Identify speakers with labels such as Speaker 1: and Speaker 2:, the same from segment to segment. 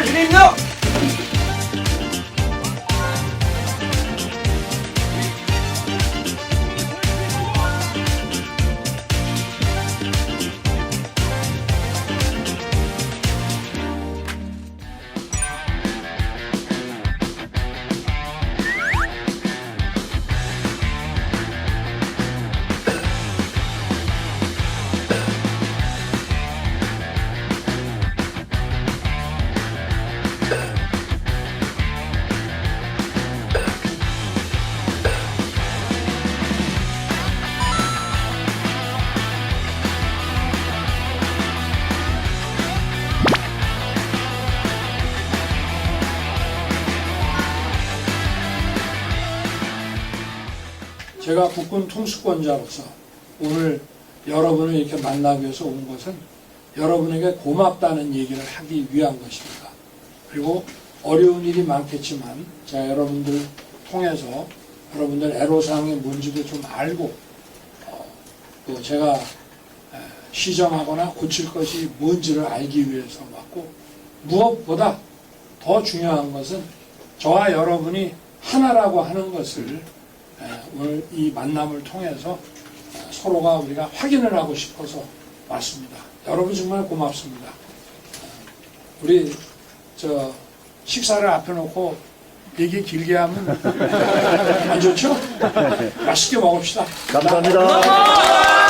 Speaker 1: 힘을 보내주
Speaker 2: 제가 국군 통수권자로서 오늘 여러분을 이렇게 만나기 위해서 온 것은 여러분에게 고맙다는 얘기를 하기 위한 것입니다. 그리고 어려운 일이 많겠지만 제가 여러분들 통해서 여러분들 애로사항이 뭔지도 좀 알고 어, 또 제가 에, 시정하거나 고칠 것이 뭔지를 알기 위해서 왔고 무엇보다 더 중요한 것은 저와 여러분이 하나라고 하는 것을 에, 오늘 이 만남을 통해서 어, 서로가 우리가 확인을 하고 싶어서 왔습니다. 여러분 정말 고맙습니다. 어, 우리 저 식사를 앞에 놓고 얘기 길게 하면 안 좋죠? 맛있게 먹읍시다.
Speaker 3: 감사합니다.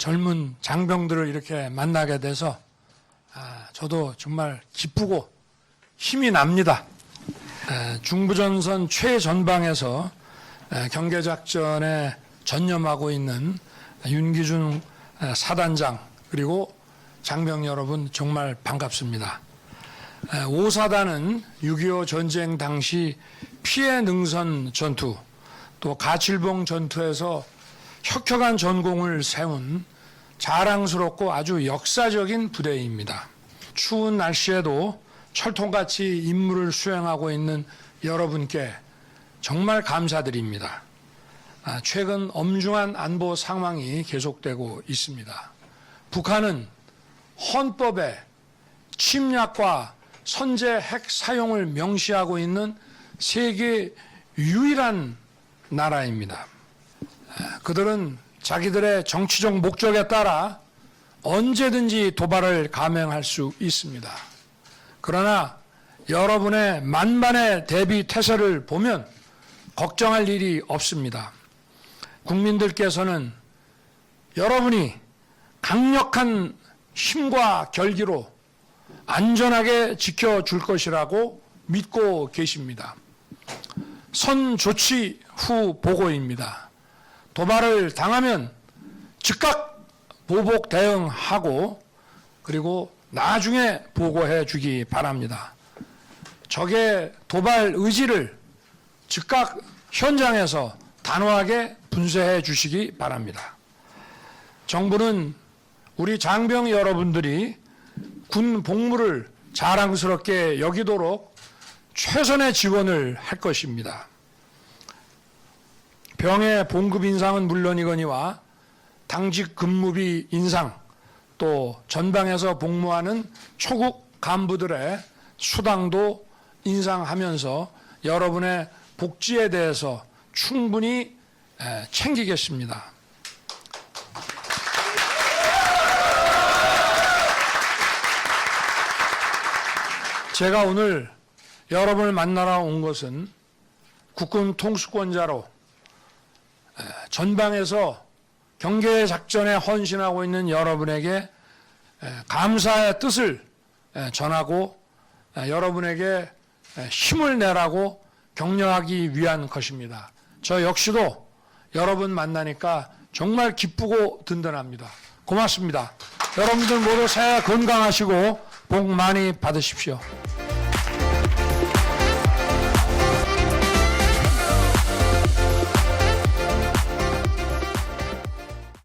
Speaker 2: 젊은 장병들을 이렇게 만나게 돼서 아, 저도 정말 기쁘고 힘이 납니다. 에, 중부전선 최전방에서 에, 경계작전에 전념하고 있는 윤기준 에, 사단장 그리고 장병 여러분 정말 반갑습니다. 5사단은 6.25 전쟁 당시 피해 능선 전투 또 가칠봉 전투에서 혁혁한 전공을 세운 자랑스럽고 아주 역사적인 부대입니다. 추운 날씨에도 철통같이 임무를 수행하고 있는 여러분께 정말 감사드립니다. 아, 최근 엄중한 안보 상황이 계속되고 있습니다. 북한은 헌법에 침략과 선제 핵 사용을 명시하고 있는 세계 유일한 나라입니다. 그들은 자기들의 정치적 목적에 따라 언제든지 도발을 감행할 수 있습니다. 그러나 여러분의 만반의 대비 태세를 보면 걱정할 일이 없습니다. 국민들께서는 여러분이 강력한 힘과 결기로 안전하게 지켜줄 것이라고 믿고 계십니다. 선 조치 후 보고입니다. 도발을 당하면 즉각 보복 대응하고 그리고 나중에 보고해 주기 바랍니다. 적의 도발 의지를 즉각 현장에서 단호하게 분쇄해 주시기 바랍니다. 정부는 우리 장병 여러분들이 군 복무를 자랑스럽게 여기도록 최선의 지원을 할 것입니다. 병의 봉급 인상은 물론이거니와 당직 근무비 인상 또 전방에서 복무하는 초급 간부들의 수당도 인상하면서 여러분의 복지에 대해서 충분히 에, 챙기겠습니다. 제가 오늘 여러분을 만나러 온 것은 국군 통수권자로 에, 전방에서 경계 작전에 헌신하고 있는 여러분에게 에, 감사의 뜻을 에, 전하고 에, 여러분에게 에, 힘을 내라고 격려하기 위한 것입니다. 저 역시도 여러분 만나니까 정말 기쁘고 든든합니다. 고맙습니다. 여러분들 모두 새해 건강하시고 복 많이 받으십시오.